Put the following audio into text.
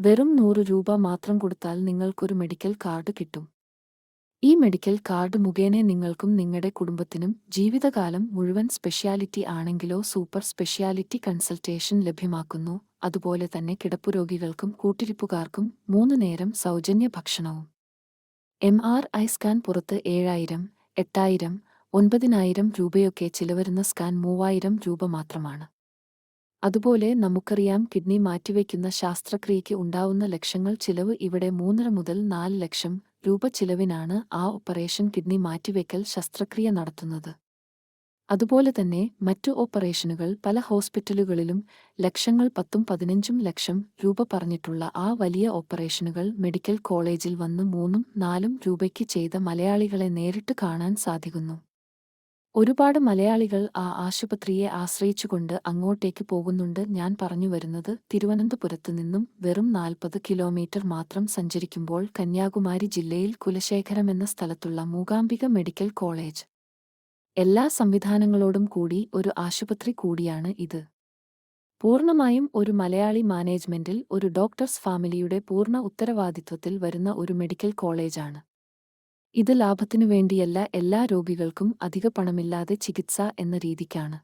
വെറും നൂറ് രൂപ മാത്രം കൊടുത്താൽ നിങ്ങൾക്കൊരു മെഡിക്കൽ കാർഡ് കിട്ടും. ഈ മെഡിക്കൽ കാർഡ് മുഖേന നിങ്ങൾക്കും നിങ്ങളുടെ കുടുംബത്തിനും ജീവിതകാലം മുഴുവൻ സ്പെഷ്യാലിറ്റി ആണെങ്കിലോ സൂപ്പർ സ്പെഷ്യാലിറ്റി കൺസൾട്ടേഷൻ ലഭ്യമാക്കുന്നു. അതുപോലെ തന്നെ കിടപ്പുരോഗികൾക്കും കൂട്ടിരിപ്പുകാർക്കും മൂന്ന് നേരം സൗജന്യ ഭക്ഷണവും. എം ആർ ഐ സ്കാൻ പുറത്ത് ഏഴായിരം എട്ടായിരം ഒൻപതിനായിരം രൂപയൊക്കെ ചിലവരുന്ന സ്കാൻ മൂവായിരം രൂപ മാത്രമാണ്. അതുപോലെ നമുക്കറിയാം കിഡ്നി മാറ്റിവെക്കുന്ന ശാസ്ത്രക്രിയയ്ക്ക് ഉണ്ടാവുന്ന ലക്ഷങ്ങൾ ചിലവ് ഇവിടെ മൂന്നര മുതൽ നാല് ലക്ഷം രൂപ ചിലവിനാണ് ആ ഓപ്പറേഷൻ കിഡ്നി മാറ്റിവെക്കൽ ശസ്ത്രക്രിയ നടത്തുന്നത്. അതുപോലെ തന്നെ മറ്റു ഓപ്പറേഷനുകൾ പല ഹോസ്പിറ്റലുകളിലും ലക്ഷങ്ങൾ പത്തും പതിനഞ്ചും ലക്ഷം രൂപ പറഞ്ഞിട്ടുള്ള ആ വലിയ ഓപ്പറേഷനുകൾ മെഡിക്കൽ കോളേജിൽ വന്ന് മൂന്നും നാലും രൂപയ്ക്ക് ചെയ്ത മലയാളികളെ നേരിട്ട് കാണാൻ സാധിക്കുന്നു. ഒരുപാട് മലയാളികൾ ആ ആശുപത്രിയെ ആശ്രയിച്ചുകൊണ്ട് അങ്ങോട്ടേക്ക് പോകുന്നുണ്ട് ഞാൻ പറഞ്ഞു വരുന്നത്. തിരുവനന്തപുരത്ത് നിന്നും വെറും നാൽപ്പത് കിലോമീറ്റർ മാത്രം സഞ്ചരിക്കുമ്പോൾ കന്യാകുമാരി ജില്ലയിൽ കുലശേഖരം എന്ന സ്ഥലത്തുള്ള മൂകാംബിക മെഡിക്കൽ കോളേജ്. എല്ലാ സംവിധാനങ്ങളോടും കൂടി ഒരു ആശുപത്രി കൂടിയാണ് ഇത്. പൂർണമായും ഒരു മലയാളി മാനേജ്മെന്റിൽ ഒരു ഡോക്ടേഴ്സ് ഫാമിലിയുടെ പൂർണ ഉത്തരവാദിത്വത്തിൽ വരുന്ന ഒരു മെഡിക്കൽ കോളേജാണ്. ഇത് ലാഭത്തിനു വേണ്ടിയല്ല എല്ലാ രോഗികൾക്കും അധിക പണമില്ലാതെ ചികിത്സ എന്ന രീതിക്കാണ്.